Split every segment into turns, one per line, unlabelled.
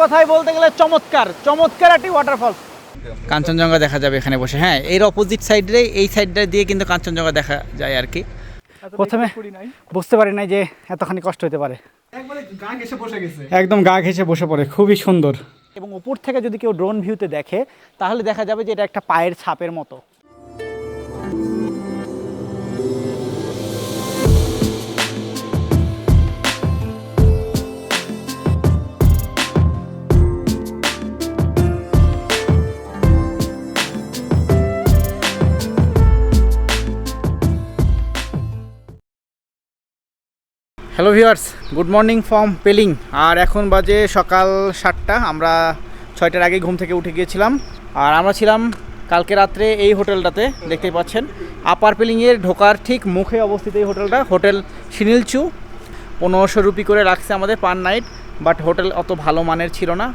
কথায় বলতে গেলে চমৎকার চমৎকার একটি ওয়াটারফল কাঞ্চনজঙ্ঘা দেখা যাবে এখানে বসে। হ্যাঁ এর অপোজিট সাইডে এই সাইডটা দিয়ে কিন্তু কাঞ্চনজঙ্ঘা দেখা যায় আর কি। প্রথমে বুঝতে পারি নাই যে এতখানি কষ্ট হতে পারে। একদম গা ঘেসে বসে পড়ে খুবই সুন্দর। এবং উপর থেকে যদি কেউ ড্রোন ভিউতে দেখে তাহলে দেখা যাবে যে এটা একটা পায়ের ছাপের মতো। Hello viewers good morning from Pelling আর এখন বাজে সকাল সাতটা। আমরা ছয়টার আগে ঘুম থেকে উঠে গিয়েছিলাম। আর আমরা ছিলাম কালকে রাত্রে এই হোটেলটাতে, দেখতেই পাচ্ছেন। আপার পেলিংয়ের ঢোকার ঠিক মুখে অবস্থিত এই হোটেলটা। হোটেল সিনিলচু। পনেরোশো রুপি করে রাখছে আমাদের পার নাইট। বাট হোটেল অত ভালো মানের ছিল না।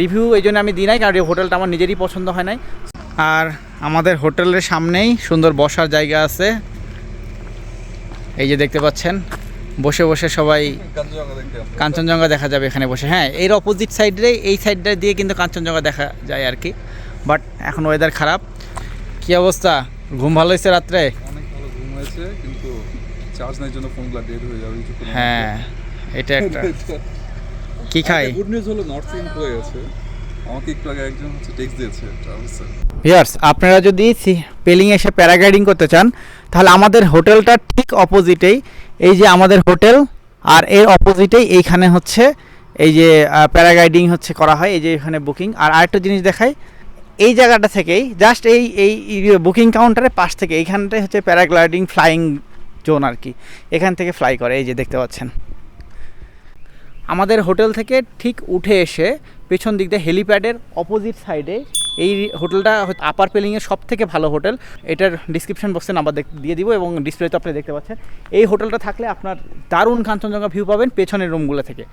রিভিউ এই জন্য আমি দিই নাই, কারণ এই হোটেলটা আমার নিজেরই পছন্দ হয় নাই। আর আমাদের হোটেলের সামনেই সুন্দর বসার জায়গা আছে। এই যে দেখতে পাচ্ছেন বসে বসে সবাই কাঞ্চনজঙ্ঘা দেখা যাবে এখানে বসে। হ্যাঁ এর অপোজিট সাইডে এই সাইডটা দিয়ে কিন্তু কাঞ্চনজঙ্ঘা দেখা যায় আর কি। বাট এখন ওয়েদার খারাপ। কি অবস্থা? ঘুম ভালো হয়েছে রাত্রে?
ঘুম হয়েছে কিন্তু চার্জ নাই জন্য ফোনগুলো ডেড হয়ে যাবে
হ্যাঁ এটা একটা। কি খাই?
গুড নিউজ হলো নর্থ ইন হয়ে গেছে। আমাকে একটু আগে একজন হচ্ছে টেক্সট দিয়েছে ট্রাভেলসের
আপনারা যদি পেলিং এসে প্যারাগ্লাইডিং করতে চান তাহলে আমাদের হোটেলটা ঠিক অপোজিটেই এই যে আমাদের হোটেল, আর এর অপোজিটেই এইখানে হচ্ছে এই যে প্যারাগ্লাইডিং হচ্ছে করা হয়, এই যে এখানে বুকিং। আর আরেকটা জিনিস দেখাই, এই জায়গাটা থেকেই জাস্ট এই এই বুকিং কাউন্টারের পাশ থেকে এইখানটাই হচ্ছে প্যারাগ্লাইডিং ফ্লাইং জোন আর কি। এখান থেকে ফ্লাই করে, এই যে দেখতে পাচ্ছেন। আমাদের হোটেল থেকে ঠিক উঠে এসে পেছন দিক দিয়ে হেলিপ্যাডের অপোজিট সাইডে এই হোটেলটা আপার পেলিংয়ের সব থেকে ভালো হোটেল। এটার ডিসক্রিপশন বক্সে নাম্বার দিয়ে দিব এবং ডিসপ্লেতে আপনি দেখতে পাচ্ছেন। এই হোটেলটা থাকলে আপনার দারুণ কাঞ্চনজঙ্ঘা ভিউ পাবেন পেছনের রুমগুলো থেকে।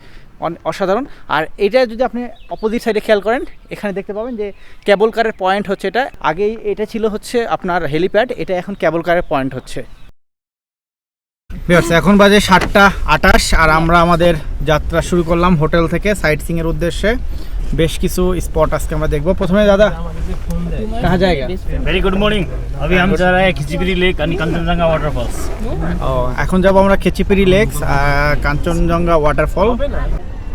অসাধারণ। আর এটা যদি আপনি অপোজিট সাইডে খেয়াল করেন, এখানে দেখতে পাবেন যে ক্যাবল কারের পয়েন্ট হচ্ছে এটা। আগেই এটা ছিল হচ্ছে আপনার হেলিপ্যাড, এটা এখন ক্যাবল কারের পয়েন্ট হচ্ছে। এখন বাজে সাতটা আটাশ আর আমরা আমাদের যাত্রা শুরু করলাম হোটেল থেকে সাইট সিংয়ের উদ্দেশ্যে। বেশ কিছু স্পট আজকে আমরা দেখব। প্রথমে দাদা কাহা জায়গা?
ভেরি গুড মর্নিং লেক আর কাঞ্চনজঙ্ঘা ওয়াটারফলস
ও এখন যাব আমরা খিচিপিড়ি লেক কাঞ্চনজঙ্ঘা ওয়াটারফল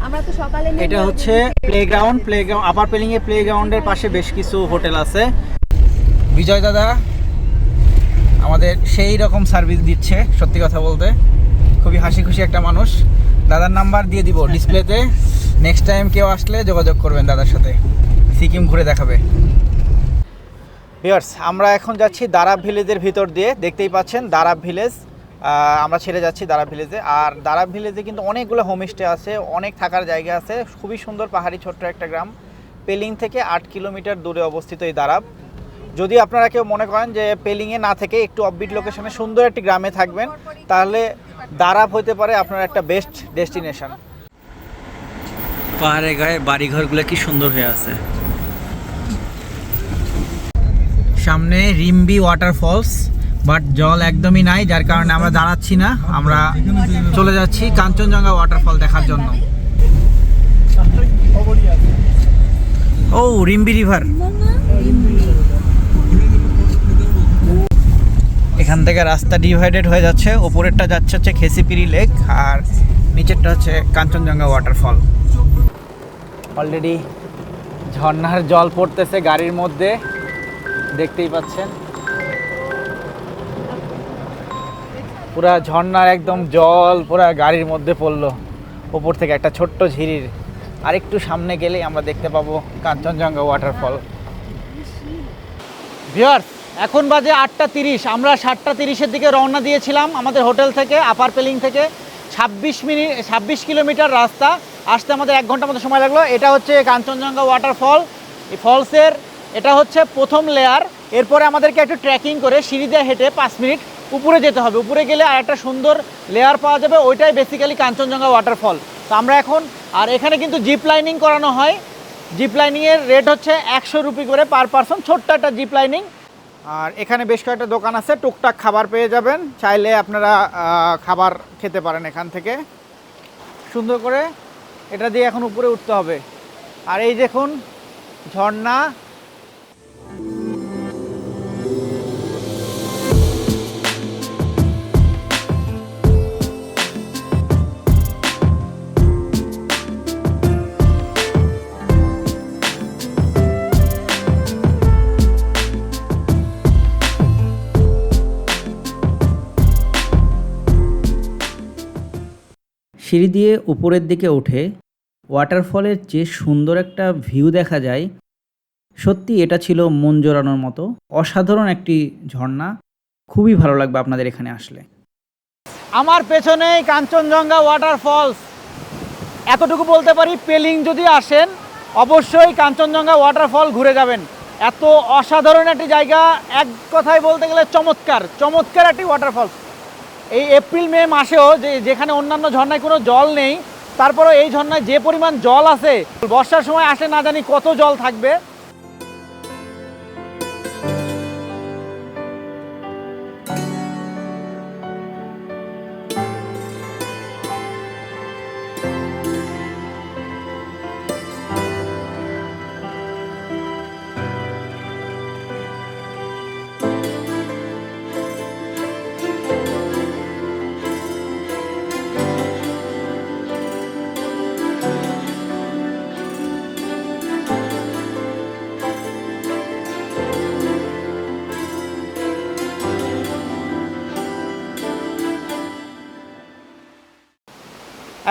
আমরা তো সকালে
এটা হচ্ছে প্লেগ্রাউন্ড প্লেগ্রাউন্ড আপার পেলিং এ প্লেগ্রাউন্ডের পাশে বেশ কিছু হোটেল আছে। বিজয় দাদা আমাদের সেই রকম সার্ভিস দিচ্ছে, সত্যি কথা বলতে। খুবই হাসি খুশি একটা মানুষ। দাদার নাম্বার দিয়ে দিব ডিসপ্লেতে। নেক্সট টাইম কেউ আসলে যোগাযোগ করবেন দাদার সাথে। সিকিম ঘুরে দেখাবে। ভিউয়ার্স আমরা এখন যাচ্ছি দারাব ভিলেজের ভিতর দিয়ে। দেখতেই পাচ্ছেন দারাব ভিলেজ আমরা ছেড়ে যাচ্ছি দারাব ভিলেজে আর দারাব ভিলেজে কিন্তু অনেকগুলো হোমস্টে আছে, অনেক থাকার জায়গা আছে। খুবই সুন্দর পাহাড়ি ছোট্ট একটা গ্রাম। পেলিং থেকে আট কিলোমিটার দূরে অবস্থিত এই দারাব। যদি আপনারা কেউ মনে করেন যে পেলিংয়ে না থেকে একটু অফবিট লোকেশনে সুন্দর একটি গ্রামে থাকবেন তাহলে দারাব হতে পারে আপনার একটা বেস্ট ডেস্টিনেশন পাহাড়ে গায়ে বাড়িঘরগুলো কি সুন্দর হয়ে আছে। সামনে রিম্বি ওয়াটারফলস বাট জল একদমই নাই যার কারণে আমরা দাঁড়াচ্ছি না। আমরা চলে যাচ্ছি কাঞ্চনজঙ্ঘা ওয়াটারফল দেখার জন্য। ও রিম্বি রিভার এখান থেকে রাস্তা ডিভাইডেড হয়ে যাচ্ছে। ওপরেরটা যাচ্ছে হচ্ছে খেসিপিরি লেক আর নিচেরটা হচ্ছে কাঞ্চনজঙ্ঘা ওয়াটারফল অলরেডি ঝর্ণার জল পড়তেছে গাড়ির মধ্যে। দেখতেই পাচ্ছেন। পুরা ঝর্ণার একদম জল পুরা গাড়ির মধ্যে পড়ল। ওপর থেকে একটা ছোট্ট ঝিরির। আরেকটু সামনে গেলেই আমরা দেখতে পাবো কাঞ্চনজঙ্ঘা ওয়াটারফল ভিউয়ার্স এখন বাজে আটটা তিরিশ। আমরা সাতটা তিরিশের দিকে রওনা দিয়েছিলাম আমাদের হোটেল থেকে আপার পেলিং থেকে। ছাব্বিশ মিনিট ছাব্বিশ কিলোমিটার রাস্তা। আসতে আমাদের এক ঘণ্টার মতো সময় লাগল। এটা হচ্ছে কাঞ্চনজঙ্ঘা ওয়াটারফল এই ফলসের এটা হচ্ছে প্রথম লেয়ার এরপরে আমাদেরকে একটু ট্রেকিং করে সিঁড়ি দিয়ে হেঁটে পাঁচ মিনিট উপরে যেতে হবে। উপরে গেলে আর একটা সুন্দর লেয়ার পাওয়া যাবে। ওইটাই বেসিক্যালি কাঞ্চনজঙ্ঘা ওয়াটারফল তো আমরা এখন, আর এখানে কিন্তু জিপ লাইনিং করানো হয়। জিপ লাইনিংয়ের রেট হচ্ছে একশো রুপি করে পার পারসন ছোট্ট একটা জিপ লাইনিং আর এখানে বেশ কয়েকটা দোকান আছে, টুকটাক খাবার পেয়ে যাবেন। চাইলে আপনারা খাবার খেতে পারেন এখান থেকে। সুন্দর করে এটা দিয়ে এখন উপরে উঠতে হবে। আর এই দেখুন, ঝর্ণা
সিঁড়ি দিয়ে উপরের দিকে উঠে ওয়াটারফলের যে সুন্দর একটা ভিউ দেখা যায়। সত্যি এটা ছিল মন জোড়ানোর মতো। অসাধারণ একটি ঝর্ণা। খুবই ভালো লাগবে আপনাদের এখানে আসলে।
আমার পেছনেই কাঞ্চনজঙ্ঘা ওয়াটারফলস। এতটুকু বলতে পারি, পেলিং যদি আসেন, অবশ্যই কাঞ্চনজঙ্ঘা ওয়াটারফল ঘুরে যাবেন। এত অসাধারণ একটি জায়গা, এক কথায় বলতে গেলে চমৎকার চমৎকার একটি ওয়াটারফলস এই এপ্রিল, মে মাসেও যে, যেখানে অন্যান্য ঝর্ণায় কোনো জল নেই, তারপরেও এই ঝর্ণায় যে পরিমাণ জল আছে, বর্ষার সময় আসে না জানি কত জল থাকবে।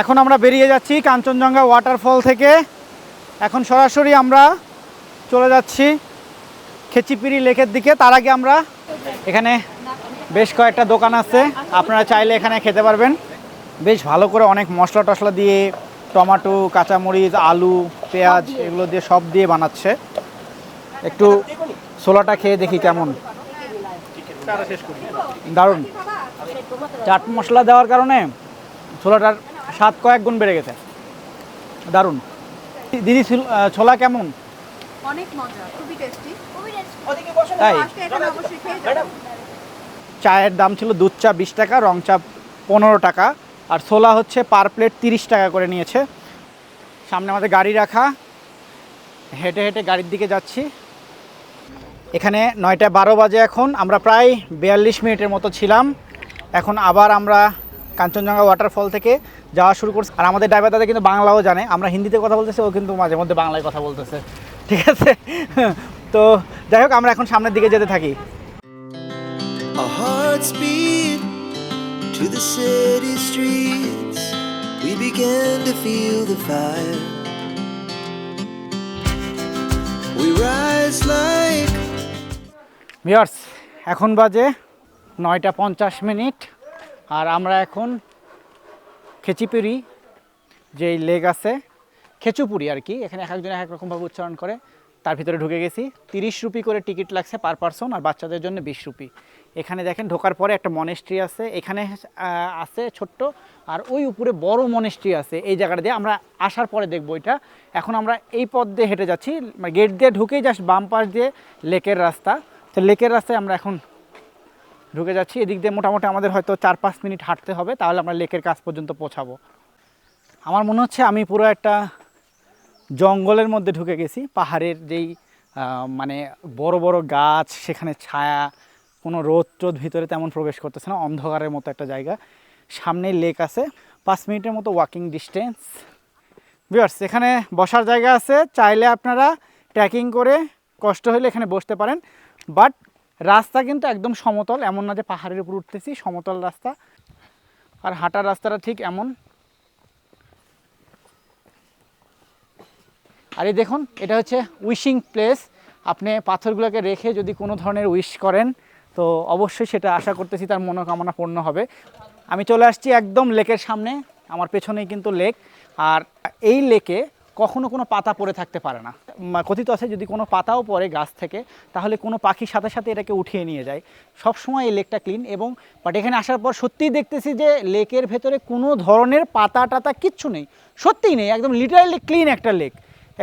এখন আমরা বেরিয়ে যাচ্ছি কাঞ্চনজঙ্ঘা ওয়াটারফল থেকে। এখন সরাসরি আমরা চলে যাচ্ছি খেচিপিড়ি লেকের দিকে। তার আগে আমরা এখানে বেশ কয়েকটা দোকান আছে। আপনারা চাইলে এখানে খেতে পারবেন। বেশ ভালো করে অনেক মশলা টশলা দিয়ে টমাটো, কাঁচামরিচ, আলু, পেঁয়াজ এগুলো দিয়ে সব দিয়ে বানাচ্ছে। একটু ছোলাটা খেয়ে দেখি কেমন। দারুণ। চাট মশলা দেওয়ার কারণে ছোলাটার স্বাদ কয়েক গুণ বেড়ে গেছে। দারুণ। দিদি ছিল- ছোলা কেমন?
অনেক মজা খুবই টেস্টি
তাই?
আজকে এখানে অবশ্যই খেয়ে যাবেন
চায়ের দাম ছিল দুধ চা বিশ টাকা রং চা পনেরো টাকা। আর ছোলা হচ্ছে পার প্লেট তিরিশ টাকা করে নিয়েছে। সামনে আমাদের গাড়ি রাখা। হেঁটে হেঁটে গাড়ির দিকে যাচ্ছি। এখানে নয়টা বারো বাজে এখন। আমরা প্রায় বিয়াল্লিশ মিনিটের মতো ছিলাম। এখন আবার আমরা কাঞ্চনজঙ্ঘা ওয়াটারফল থেকে যাওয়া শুরু করছি। আর আমাদের ড্রাইভার দাদা কিন্তু বাংলাও জানে। আমরা হিন্দিতে কথা বলতেছি ও কিন্তু মাঝে মধ্যে বাংলায় কথা বলতেছে। ঠিক আছে? তো যাই হোক আমরা এখন সামনের দিকে যেতে থাকি।
Our hearts beat to the city streets. We began to feel the fire. We rise like
viewers এখন বাজে নয়টা পঞ্চাশ মিনিট। আর আমরা এখন খেচিপুরি, যেই লেক আছে, খেচুপুরি আর কি, এখানে এক একজন এক এক রকমভাবে উচ্চারণ করে, তার ভিতরে ঢুকে গেছি। তিরিশ রুপি করে টিকিট লাগছে পার পারসন আর বাচ্চাদের জন্য বিশ রুপি। এখানে দেখেন ঢোকার পরে একটা মনেস্ট্রি আছে, এখানে আছে ছোট্ট আর ওই উপরে বড় মনেস্ট্রি আছে, এই জায়গাটা দিয়ে আমরা আসার পরে দেখব এটা এখন আমরা এই পথ দিয়ে হেঁটে যাচ্ছি গেট দিয়ে ঢুকেই জাস্ট বাম পাশ দিয়ে লেকের রাস্তা। তো লেকের রাস্তায় আমরা এখন ঢুকে যাচ্ছি। এদিক দিয়ে মোটামুটি আমাদের হয়তো চার পাঁচ মিনিট হাঁটতে হবে, তাহলে আমরা লেকের কাছ পর্যন্ত পৌঁছাবো। আমার মনে হচ্ছে আমি পুরো একটা জঙ্গলের মধ্যে ঢুকে গেছি। পাহাড়ের যেই মানে বড় বড় গাছ, সেখানে ছায়া, কোনো রোদ টোদ ভিতরে তেমন প্রবেশ করতেছে না, অন্ধকারের মতো একটা জায়গা। সামনেই লেক আছে, পাঁচ মিনিটের মতো ওয়াকিং ডিস্টেন্স বিয়ার্স এখানে বসার জায়গা আছে, চাইলে আপনারা ট্রেকিং করে কষ্ট হলে এখানে বসতে পারেন। বাট রাস্তা কিন্তু একদম সমতল, এমন না যে পাহাড়ের উপর উঠতেছি, সমতল রাস্তা। আর হাঁটার রাস্তাটা ঠিক এমন। আর এই দেখুন, এটা হচ্ছে উইশিং প্লেস আপনি পাথরগুলোকে রেখে যদি কোনো ধরনের উইশ করেন, তো অবশ্যই সেটা আশা করতেছি তার মনোকামনা পূর্ণ হবে। আমি চলে আসছি একদম লেকের সামনে, আমার পেছনেই কিন্তু লেক আর এই লেকে কখনো কোনো পাতা পড়ে থাকতে পারে না। কথিত আছে যদি কোনো পাতাও পড়ে গাছ থেকে, তাহলে কোনো পাখির সাথে সাথে এটাকে উঠিয়ে নিয়ে যায়। সবসময় এই লেকটা ক্লিন এবং বাট এখানে আসার পর সত্যিই দেখতেছি যে লেকের ভেতরে কোনো ধরনের পাতা টাতা কিচ্ছু নেই। সত্যিই নেই, একদম লিটারালি ক্লিন একটা লেক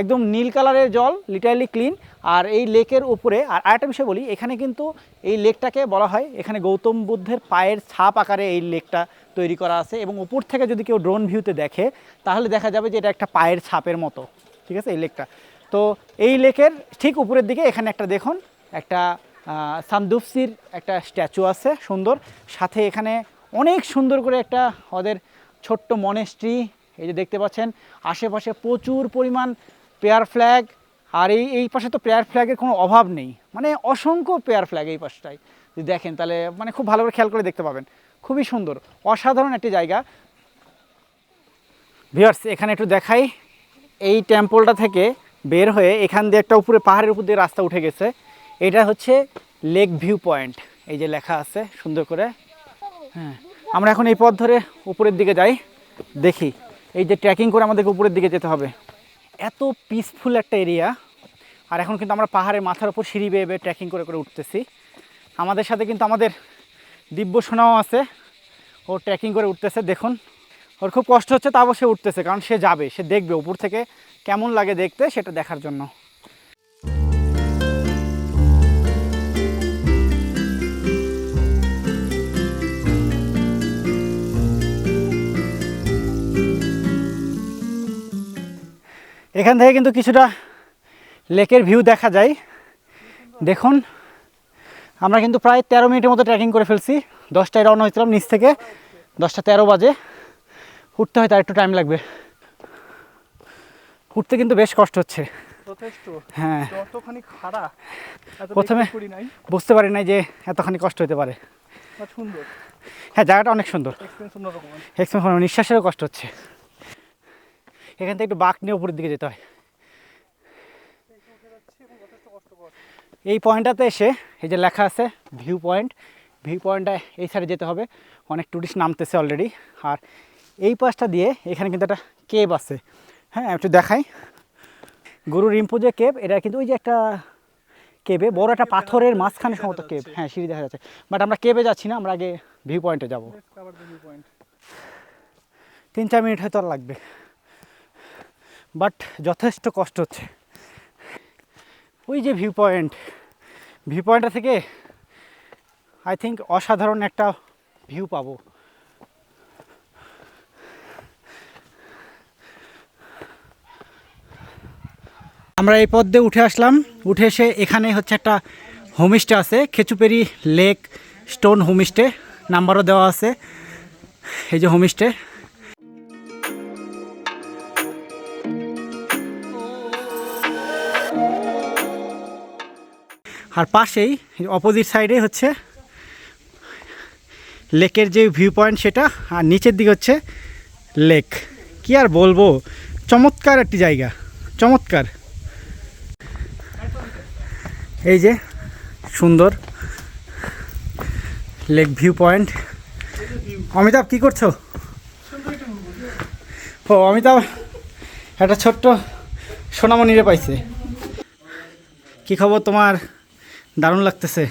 একদম নীল কালারের জল লিটারালি ক্লিন আর এই লেকের উপরে, আর আরেকটা বিষয় বলি, এখানে কিন্তু এই লেকটাকে বলা হয়, এখানে গৌতম বুদ্ধের পায়ের ছাপ আকারে এই লেকটা তৈরি করা আছে এবং উপর থেকে যদি কেউ ড্রোন ভিউতে দেখে তাহলে দেখা যাবে যে এটা একটা পায়ের ছাপের মতো ঠিক আছে এই লেকটা। তো এই লেকের ঠিক উপরের দিকে এখানে একটা দেখুন একটা আহ, সামদুফসির একটা স্ট্যাচু আছে সুন্দর। সাথে এখানে অনেক সুন্দর করে একটা ওদের ছোট্ট মনেস্ট্রি এই যে দেখতে পাচ্ছেন আশেপাশে প্রচুর পরিমাণ পেয়ার ফ্ল্যাগ আর এই এই পাশে তো পেয়ার ফ্ল্যাগের কোনো অভাব নেই। মানে অসংখ্য পেয়ার ফ্ল্যাগ এই পাশটায়। যদি দেখেন তাহলে মানে খুব ভালো করে খেয়াল করে দেখতে পাবেন। খুবই সুন্দর, অসাধারণ একটি জায়গা। ভিউয়ার্স, এখানে একটু দেখাই। এই টেম্পলটা থেকে বের হয়ে এখান দিয়ে একটা উপরে পাহাড়ের উপর দিয়ে রাস্তা উঠে গেছে। এটা হচ্ছে লেক ভিউ পয়েন্ট। এই যে লেখা আছে, সুন্দর করে। হ্যাঁ আমরা এখন এই পথ ধরে উপরের দিকে যাই, দেখি। এই যে ট্রেকিং করে আমাদেরকে উপরের দিকে যেতে হবে। এত পিসফুল একটা এরিয়া আর এখন কিন্তু আমরা পাহাড়ের মাথার উপর সিঁড়ি বেয়ে বেয়ে ট্রেকিং করে করে উঠতেছি। আমাদের সাথে কিন্তু আমাদের দিব্য সোনাও আছে। ও ট্রেকিং করে উঠতেছে, দেখুন। ওর খুব কষ্ট হচ্ছে, তাও সে উঠতেছে, কারণ সে যাবে, সে দেখবে উপর থেকে কেমন লাগে দেখতে, সেটা দেখার জন্য। এখান থেকে কিন্তু কিছুটা লেকের ভিউ দেখা যায়। দেখুন আমরা কিন্তু প্রায় তেরো মিনিটের মতো ট্রেকিং করে ফেলছি। দশটায় রওনা হয়েছিলাম নিচ থেকে। দশটা তেরো বাজে। উঠতে হয় তার একটু টাইম লাগবে। উঠতে কিন্তু বেশ কষ্ট হচ্ছে। হ্যাঁ। প্রথমে বুঝতে পারি নাই যে এতখানি কষ্ট হতে পারে।
সুন্দর।
হ্যাঁ জায়গাটা অনেক সুন্দর। এক্সপেন্স নিঃশ্বাসেরও কষ্ট হচ্ছে। এখান থেকে একটু বাঁক নিয়ে উপরের দিকে যেতে হয়। এই পয়েন্টটাতে এসে এই যে লেখা আছে ভিউ পয়েন্ট ভিউ পয়েন্টটা এই সাইডে যেতে হবে। অনেক ট্যুরিস্ট নামতেছে অলরেডি আর এই পাশটা দিয়ে এখানে কিন্তু একটা কেব আছে। হ্যাঁ একটু দেখাই। গুরু যে কেব এটা কিন্তু ওই যে একটা কেবে বড় একটা পাথরের মাঝখানে সম্ভবত কেব হ্যাঁ সিঁড়ি দেখা যাচ্ছে। বাট আমরা কেবে যাচ্ছি না আমরা আগে ভিউ পয়েন্টে যাব। তিন চার মিনিট হয়তো আর লাগবে। বাট যথেষ্ট কষ্ট হচ্ছে। ওই যে ভিউ পয়েন্ট ভিউ পয়েন্টটা থেকে আই থিঙ্ক অসাধারণ একটা ভিউ পাবো। আমরা এই পথ দিয়ে উঠে আসলাম। উঠে এসে এখানে হচ্ছে একটা হোমস্টে আছে, খেচুপেরি লেক স্টোন হোমস্টে, নাম্বারও দেওয়া আছে। এই যে হোমস্টে। আর পাশেই অপোজিট সাইডে হচ্ছে লেকের যে ভিউ পয়েন্ট সেটা, আর নিচের দিকে হচ্ছে লেক কি আর বলব? চমৎকার একটি জায়গা, চমৎকার। এই যে সুন্দর লেক ভিউ পয়েন্ট অমিতাভ, কি করছ? ও, অমিতাভ, একটা ছোট্ট সোনামণিরে পাইছে। কি খবর তোমার? দারুণ লাগতেছে।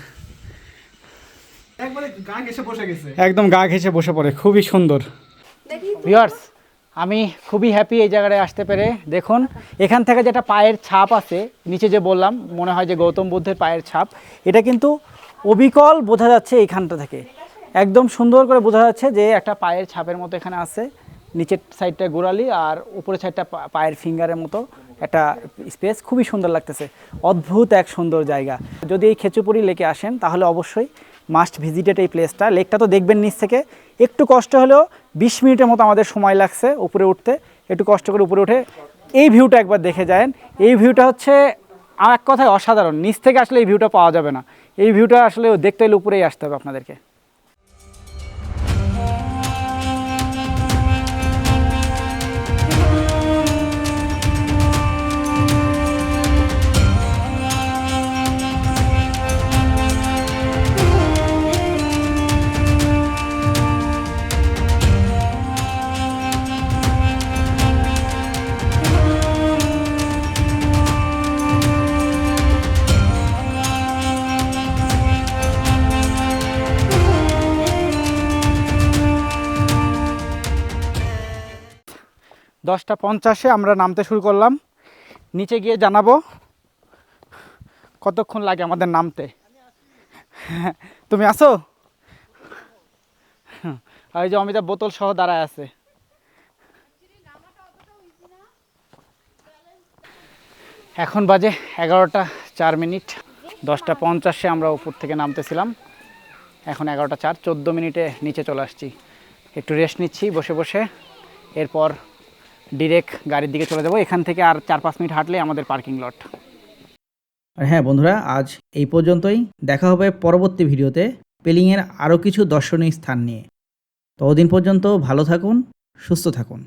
একবারে গা ঘেসে বসে
একদম গা ঘেঁষে বসে পড়ে খুবই সুন্দর। ভিউয়ার্স আমি খুবই হ্যাপি এই জায়গায় আসতে পেরে। দেখুন এখান থেকে যেটা পায়ের ছাপ আছে নিচে যে বললাম মনে হয় যে গৌতম বুদ্ধের পায়ের ছাপ এটা কিন্তু অবিকল বোঝা যাচ্ছে এইখানটা থেকে। একদম সুন্দর করে বোঝা যাচ্ছে যে একটা পায়ের ছাপের মতো এখানে আছে নিচের সাইডটা গোড়ালি আর উপরের সাইডটা পা- পায়ের ফিঙ্গারের মতো। একটা স্পেস খুবই সুন্দর লাগতেছে। অদ্ভুত এক সুন্দর জায়গা। যদি এই খেচুপুরি লেকে আসেন, তাহলে অবশ্যই মাস্ট ভিজিটেড এই প্লেসটা লেকটা তো দেখবেন নিচ থেকে। একটু কষ্ট হলেও বিশ মিনিটের মতো আমাদের সময় লাগছে উপরে উঠতে। একটু কষ্ট করে উপরে উঠে এই ভিউটা একবার দেখে যান। এই ভিউটা হচ্ছে আর এক কথায় অসাধারণ। নিচ থেকে আসলে এই ভিউটা পাওয়া যাবে না। এই ভিউটা আসলে দেখতে হলে উপরেই আসতে হবে আপনাদেরকে। দশটা পঞ্চাশে আমরা নামতে শুরু করলাম। নিচে গিয়ে জানাব কতক্ষণ লাগে আমাদের নামতে। তুমি আসো? আর এই যে অমিতা বোতল সহ দাঁড়ায় আছে। এখন বাজে এগারোটা চার মিনিট। দশটা পঞ্চাশে আমরা উপর থেকে নামতেছিলাম। এখন এগারোটা চার, চোদ্দ মিনিটে নিচে চলে আসছি। একটু রেস্ট নিচ্ছি, বসে বসে। এরপর ডিরেক্ট গাড়ির দিকে চলে যাব। এখান থেকে আর চার পাঁচ মিনিট হাঁটলে আমাদের পার্কিং লট
আর হ্যাঁ বন্ধুরা, আজ এই পর্যন্তই। দেখা হবে পরবর্তী ভিডিওতে। পেলিংয়ের আরও কিছু দর্শনীয় স্থান নিয়ে। ততদিন পর্যন্ত ভালো থাকুন, সুস্থ থাকুন।